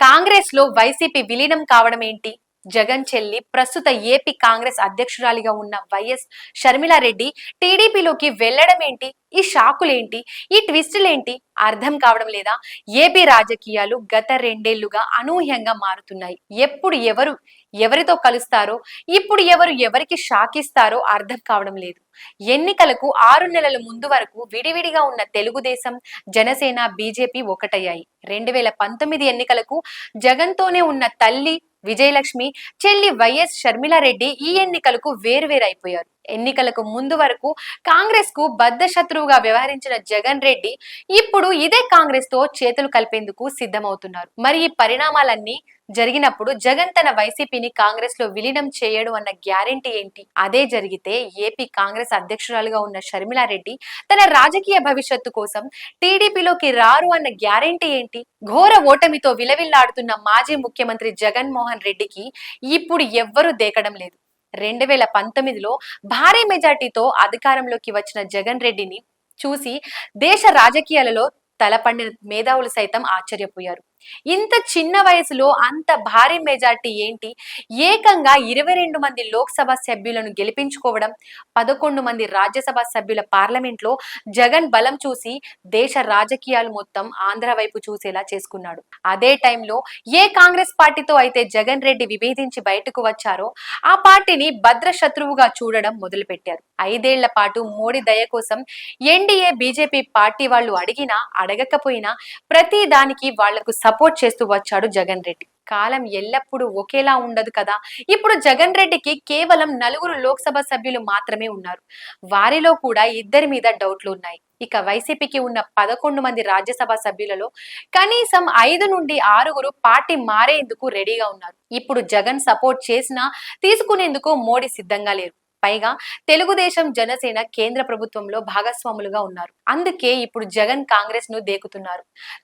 కాంగ్రెస్లో వైసీపీ విలీనం కావడం ఏంటి జగన్ చెల్లి ప్రస్తుత ఏపీ కాంగ్రెస్ అధ్యక్షురాలిగా ఉన్న వైఎస్ షర్మిలారెడ్డి టీడీపీలోకి వెళ్ళడం ఏంటి? ఈ షాకులేంటి? ఈ ట్విస్టులేంటి? అర్థం కావడం లేదా? ఏపీ రాజకీయాలు గత రెండేళ్ళుగా అనూహ్యంగా మారుతున్నాయి. ఎప్పుడు ఎవరు ఎవరితో కలుస్తారో ఇప్పుడు ఎవరు ఎవరికి షాకిస్తారో అర్థం కావడం లేదు. ఎన్నికలకు ఆరు నెలల ముందు వరకు విడివిడిగా ఉన్న తెలుగుదేశం జనసేన బీజేపీ ఒకటయ్యాయి. రెండు వేల పంతొమ్మిది ఎన్నికలకు జగన్తోనే ఉన్న తల్లి విజయలక్ష్మి చెల్లి వైఎస్ షర్మిలారెడ్డి ఈ ఎన్నికలకు వేర్వేరైపోయారు. ఎన్నికలకు ముందు వరకు కాంగ్రెస్కు బద్ద శత్రువుగా వ్యవహరించిన జగన్ రెడ్డి ఇప్పుడు ఇదే కాంగ్రెస్తో చేతులు కలిపేందుకు సిద్ధమవుతున్నారు. మరి ఈ పరిణామాలన్నీ జరిగినప్పుడు జగన్ తన వైసీపీని కాంగ్రెస్లో విలీనం చేయడు అన్న గ్యారెంటీ ఏంటి? అదే జరిగితే ఏపీ కాంగ్రెస్ అధ్యక్షురాలుగా ఉన్న షర్మిలారెడ్డి తన రాజకీయ భవిష్యత్తు కోసం టీడీపీలోకి రారు అన్న గ్యారెంటీ ఏంటి? ఘోర ఓటమితో విలవిల్లాడుతున్న మాజీ ముఖ్యమంత్రి జగన్మోహన్ రెడ్డికి ఇప్పుడు ఎవ్వరూ దేకడం లేదు. రెండు వేల పంతొమ్మిదిలో భారీ మెజార్టీతో అధికారంలోకి వచ్చిన జగన్ రెడ్డిని చూసి దేశ రాజకీయాలలో తలపండిన మేధావులు సైతం ఆశ్చర్యపోయారు. ఇంత చిన్న వయసులో అంత భారీ మెజార్టీ ఏంటి? ఏకంగా ఇరవై రెండు మంది లోక్సభ సభ్యులను గెలిపించుకోవడం పదకొండు మంది రాజ్యసభ సభ్యుల పార్లమెంట్లో జగన్ బలం చూసి దేశ రాజకీయాలు మొత్తం ఆంధ్ర వైపు చూసేలా చేసుకున్నాడు. అదే టైంలో ఏ కాంగ్రెస్ పార్టీతో అయితే జగన్ రెడ్డి విభేదించి బయటకు వచ్చారో ఆ పార్టీని భద్ర శత్రువుగా చూడడం మొదలుపెట్టారు. ఐదేళ్ళ పాటు మోడీ దయ కోసం ఎన్డీఏ బీజేపీ పార్టీ వాళ్ళు అడిగినా అడగకపోయినా ప్రతి దానికి వాళ్ళకు సపోర్ట్ చేస్తూ వచ్చాడు జగన్ రెడ్డి. కాలం ఎల్లప్పుడూ ఒకేలా ఉండదు కదా? ఇప్పుడు జగన్ రెడ్డికి కేవలం నలుగురు లోక్సభ సభ్యులు మాత్రమే ఉన్నారు. వారిలో కూడా ఇద్దరి మీద డౌట్లు ఉన్నాయి. ఇక వైసీపీకి ఉన్న పదకొండు మంది రాజ్యసభ సభ్యులలో కనీసం ఐదు నుండి ఆరుగురు పార్టీ మారేందుకు రెడీగా ఉన్నారు. ఇప్పుడు జగన్ సపోర్ట్ చేసినా తీసుకునేందుకు మోడీ సిద్ధంగా లేరు. పైగా తెలుగుదేశం జనసేన కేంద్ర ప్రభుత్వంలో భాగస్వాములుగా ఉన్నారు. అందుకే ఇప్పుడు జగన్ కాంగ్రెస్ను దేకుతున్నారు.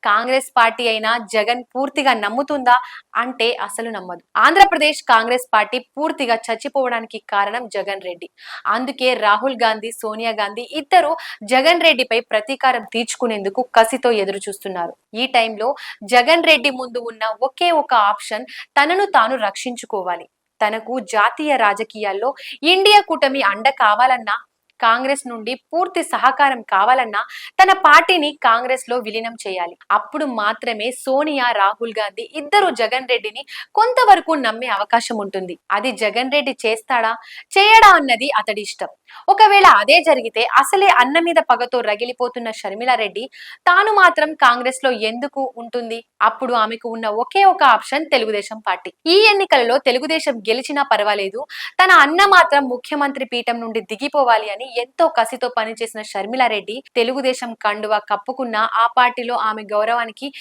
కాంగ్రెస్ పార్టీ అయినా జగన్ పూర్తిగా నమ్ముతుందా అంటే అసలు నమ్మదు. ఆంధ్రప్రదేశ్ కాంగ్రెస్ పార్టీ పూర్తిగా చచ్చిపోవడానికి కారణం జగన్ రెడ్డి. అందుకే రాహుల్ గాంధీ సోనియా గాంధీ ఇద్దరు జగన్ రెడ్డిపై ప్రతీకారం తీర్చుకునేందుకు కసితో ఎదురు చూస్తున్నారు ఈ టైంలో జగన్ రెడ్డి ముందు ఉన్న ఒకే ఒక ఆప్షన్ తనను తాను రక్షించుకోవాలి. తనకు జాతీయ రాజకీయాల్లో ఇండియా కూటమి అండ కావాలన్నా కాంగ్రెస్ నుండి పూర్తి సహకారం కావాలన్నా తన పార్టీని కాంగ్రెస్లో విలీనం చేయాలి. అప్పుడు మాత్రమే సోనియా రాహుల్ గాంధీ ఇద్దరు జగన్ రెడ్డిని కొంతవరకు నమ్మే అవకాశం ఉంటుంది. అది జగన్ రెడ్డి చేస్తాడా? చేయడా అన్నది అతడి ఇష్టం. ఒకవేళ అదే జరిగితే అసలే అన్న మీద పగతో రగిలిపోతున్న షర్మిలారెడ్డి తాను మాత్రం కాంగ్రెస్లో ఎందుకు ఉంటుంది? అప్పుడు ఆమెకు ఉన్న ఒకే ఒక ఆప్షన్ తెలుగుదేశం పార్టీ. ఈ ఎన్నికలలో తెలుగుదేశం గెలిచినా పర్వాలేదు. తన అన్న మాత్రం ముఖ్యమంత్రి పీఠం నుండి దిగిపోవాలి అని ఎంతో కసితో పనిచేసిన షర్మిలారెడ్డి తెలుగుదేశం కండువా కప్పుకున్న ఆ పార్టీలో ఆమె గౌరవానికి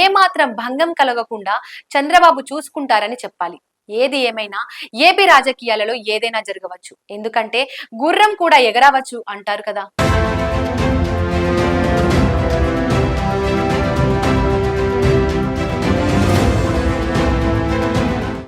ఏ మాత్రం భంగం కలగకుండా చంద్రబాబు చూసుకుంటారని చెప్పాలి. ఏది ఏమైనా ఏపీ రాజకీయాలలో ఏదైనా జరగవచ్చు. ఎందుకంటే గుర్రం కూడా ఎగరవచ్చు అంటారు కదా.